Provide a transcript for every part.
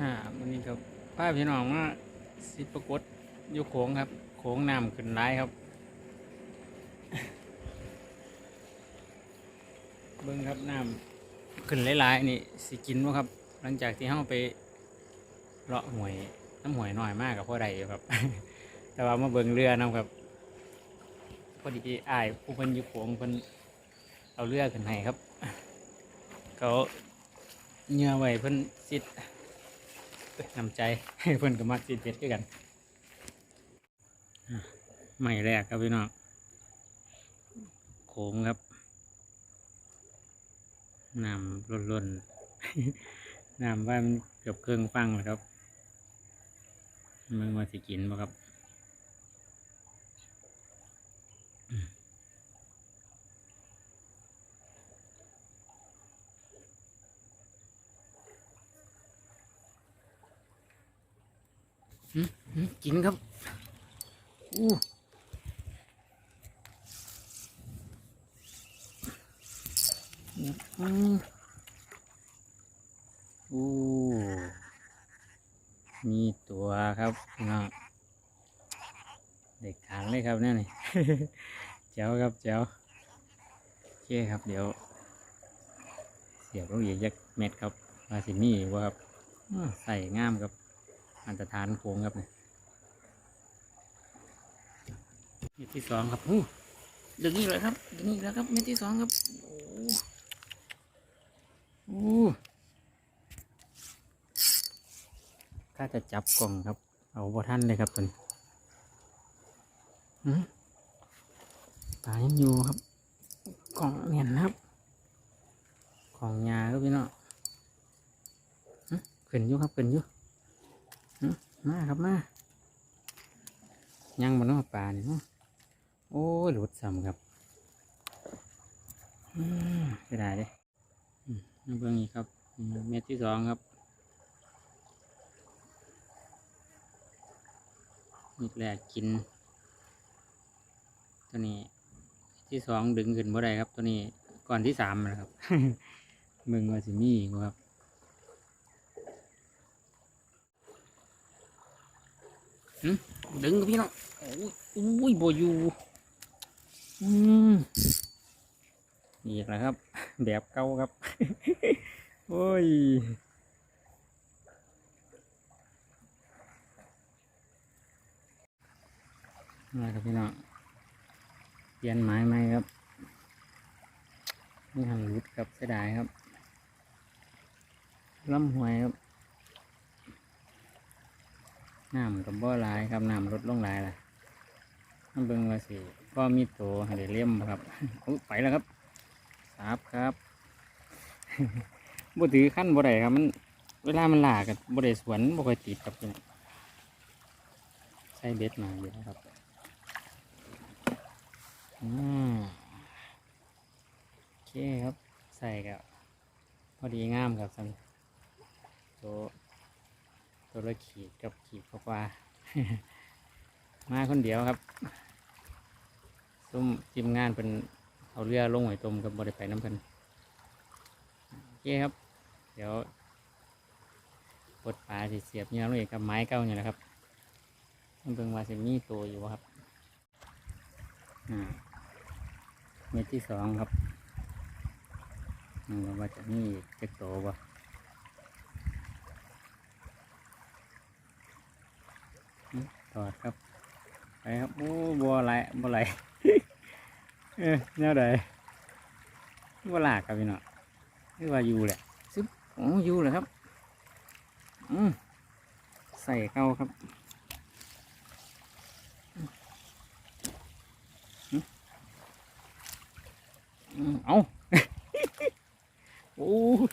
อ่าวันนี้ครับป้าพี่น้องมาสิปรากฏอยู่โขงครับ โขงน้ำขึ้นร้ายครับ เบิ้งครับน้ำขึ้นหลายๆนี่สิกินวะครับ หลังจากที่เฮาไปเลาะหวยน้ำหวยหน่อยมากกับพ่อใดอยู่ครับ แต่ว่ามาเบิ้งเรือนํครับ พอดีอ้ายผู้เพิ่นอยู่โขงเพิ่นเอาเรือขึ้นให้ครับ เขาเหงื่อไว้เพิ่นสิด นำใจเพื่อนกับมักสีเพชรด้วยกันใหม่แรกครับพี่น้องโขงครับน้ำล้นๆน้ำว่ามันเกือบเครื่องฟังเลยครับมึงมาสิกินบ่ครับอืมอืมอืม กินครับ อู้อืมอู้มีตัวครับหน้องเด็กขางเลยครับเนี่ยนี่แจ๋วครับแจ๋วโอเคครับเดี๋ยว เสียบลงอีกยักเม็ดครับมาสิมีว่าครับใส่งามครับอันตรฐานโค้งครับเนี่ย เม็ดที่สองครับอู้ดึงนี่เลยครับดึงนี่แล้วครับเม็ดที่สองครับโอ้โอ้ถ้าจะจับกล่องครับ เอาบ่ท่านเลยครับคนอืมตายังอยู่ครับ กล่องเนียนนะครับ กล่องยาครับพี่น้องอื้อขึ้นอยู่ครับขึ้นอยู่มาครับมายังบนนอปลาเนี่ยเนาะ โอ้ยหลุดซ้ำครับอืมก็ได้เด้อืมน้ำเบื้องนี้ครับ เม็ดที่สองครับเม็ดแรกกิน ตัวนี้ ที่สองดึงขึ้นบ่ได้ครับ ตัวนี้ก่อนที่สามนะครับมึงว่าสิมีอีกครับดึงกับพี่น้องโอ้ยอุ้ยโบอยู อืมนี่แหละครับ แบบเก่าครับ โอ้ยมาครับพี่น้องเปลี่ยนไม้ไหมครับนี่หันรุดครับเสียดายครับล้ำหวยครับน้ำกับบ่อลายครับน้ำลดลงลายละน้ำเบิ่งว่าสิ ก็มีโตให้ได้เลี่ยมครับอุ๊ยไปแล้วครับสาบครับบ่ถือขั้นบ่ได้ครับมัน เวลามันหลากับบ่ได้สวนบ่ค่อยติดครับพี่น้ใช้เบ็ดมาอยู่นะครับอืมโอเคครับ ใส่กับพอดีงามครับสันโตตัวละขีดกับขีดกว่ามาคนเดียวครับ ซุ่มทีมงานเป็นเอาเรือลงหอยตมกับบริไปน้ำกันโอเคครับ เดี๋ยวปลดปลาสิเสียบเงี้ยลงอีกกับไม้เก้าเนี่ยนะครับต้องเบิ่งว่าสิมีตัวอยู่ครับอ่าเม็ดที่สองครับอืมว่าจะมีเจ็กโตบ่ถอดครับ ไปครับโอ้บัวไหลบัวไหล เออแนวใดบัวลากครับพี่น้องนี่ว่าอยู่แหละซึบโอ้อยู่เลยครับ อืมใส่เข้าครับอืมอืมเอาโอ้ย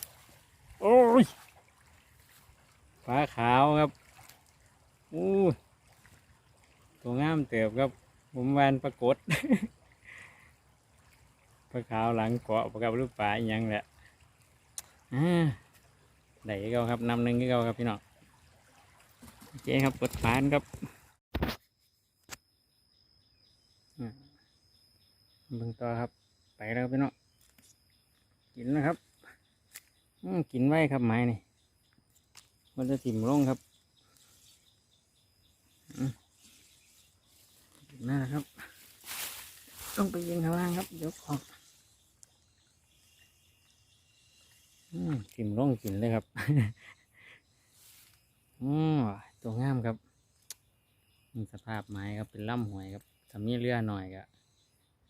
โอ้ยปลาขาวครับโอ้ยตัวงามเติบครับ ผมแวนปรากฏ ปลาขาวหลังเกาะประกับรูปปลาอีหยังแหละอ่าได้ก็ครับนำหนึ่งก็ครับพี่น้องโอเคครับกดผ่านครับเบิ่งต่อครับ ไปแล้วพี่น้องกินนะครับกินไว้ครับไม้นี่มันจะถิ่มลงครับอืมน่าครับ ต้องไปยิงข้างล่างครับ เดี๋ยกออ กอืมถิ่มลงกินเลยครับอืมตัวงามครับสภาพไม้ครับเป็นล่ำหวยครับถ้ามีเรือหน่อยก็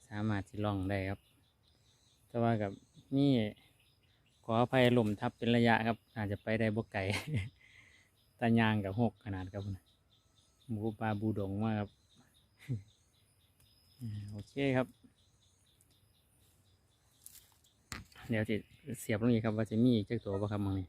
สามารถที่ล่องได้ครับ แต่ว่ากับนี่ขออภัยลมทับเป็นระยะครับ อาจจะไปได้บ่ไกลตายางกับหกขนาดครับหมูปลาบูดงมากครับ โอเคครับ เดี๋ยวจะเสียบลงอีกครับว่าจะมีอีกจักตัวป่ครับมึงนี่